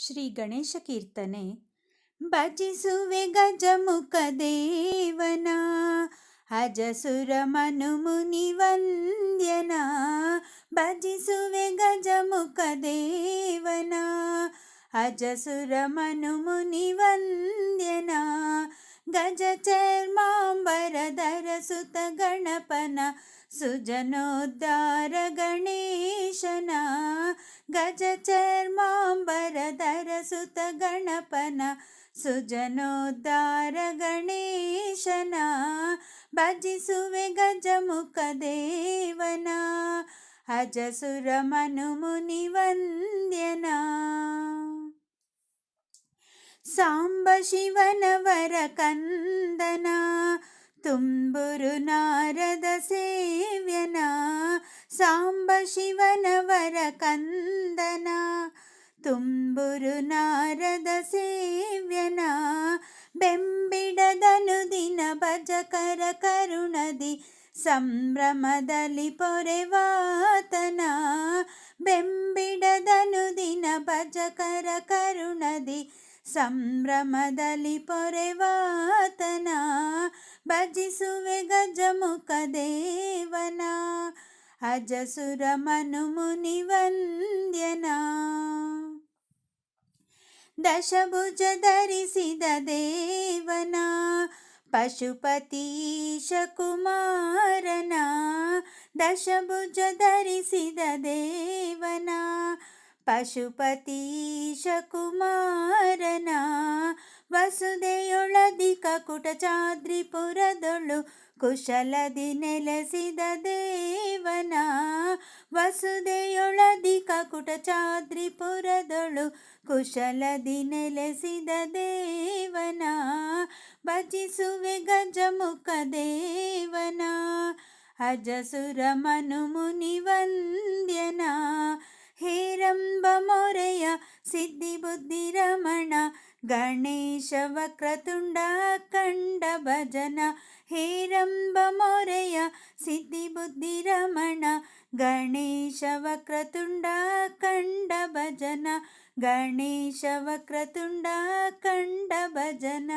ಶ್ರೀ ಗಣೇಶ ಕೀರ್ತನೆ. ಭಜಿಸುವೆ ಗಜಮುಖ ದೇವನ ಅಜಸುರ ಮನು ಮುನಿ ವಂದ್ಯನ, ಭಜಿಸುವೆ ಗಜಮುಖ ದೇವನ ಅಜಸುರ ಮನು ಮುನಿ ವಂದ್ಯನ, ಗಜ ಚರ್ಮಾಂಬರಧರ ಸುತ ಗಣಪನ, ಸುಜನೋದ್ಧಾರ ಗಣೇಶನ, ಗಜ ಚರ್ಮಾಂಬರಧರ ಸುತ ಗಣಪನ ಸುಜನೋದ್ಧಾರ ಗಣೇಶನ ಭಜಿಸುವೆ ಗಜಮುಖ ದೇವನ ಅಜಸುರ ಮನು ಮುನಿ ವಂದ್ಯನ ಸಾಂಬ ಶಿವನವರ ಕಂದನ ತುಂಬುರು ನಾರದ ಸೇವ್ಯನ ಸಾಂಬ ಶಿವನವರ ಕಂದನ ತುಂಬುರು ನಾರದ ಸೇವ್ಯನ ಬೆಂಬಿಡದನು ದಿನ ಭಜಕರ ಕರುಣದಿ ಸಂಭ್ರಮದಲ್ಲಿ ಪೊರೆವಾತನ ಬೆಂಬಿಡದನು ದಿನ ಭಜಕರ ಕರುಣದಿ ಸಂಭ್ರಮದಲ್ಲಿ ಪೊರೆವಾತನ ಭಜಿಸುವೆ ಗಜಮುಖ ದೇವನ ಅಜಸುರ ಮನು ಮುನಿ ವಂದ್ಯನ ದಶಭುಜ ಧರಿಸಿದ ದೇವನ ಪಶುಪತೀಶ ಕುಮಾರನ ದಶಭುಜ ಧರಿಸಿದ ದೇವನ ಪಶುಪತೀಶ ಕುಮಾರನ ವಸುದೆಯೊಳದಿಕ ಕುಟಚಾದ್ರಿಪುರದೊಳು ಕುಶಲದಿ ನೆಲೆಸಿದ ದೇವನ ವಸುದೆಯೊಳದಿಕ ಕುಟಚಾದ್ರಿಪುರದೊಳು ಕುಶಲದಿ ನೆಲೆಸಿದ ದೇವನ, ಭಜಿಸುವೆ ಗಜಮುಖ ದೇವನ, ಅಜಸುರ ಮನು ಮುನಿ ವಂದ್ಯನ, ಹೇರಂಬ ಮೊರೆಯ ಸಿದ್ಧಿ ಬುದ್ಧಿ ರಮಣ, ಗಣೇಶ ವಕ್ರತುಂಡ ಕಂಡ ಭಜನ, ಹೇರಂಬ ಮೊರೆಯ ಸಿದ್ಧಿ ಬುದ್ಧಿ ರಮಣ ಗಣೇಶ ವಕ್ರತುಂಡ ಕಂಡ ಭಜನ ಗಣೇಶ ವಕ್ರತುಂಡ ಕಂಡ ಭಜನ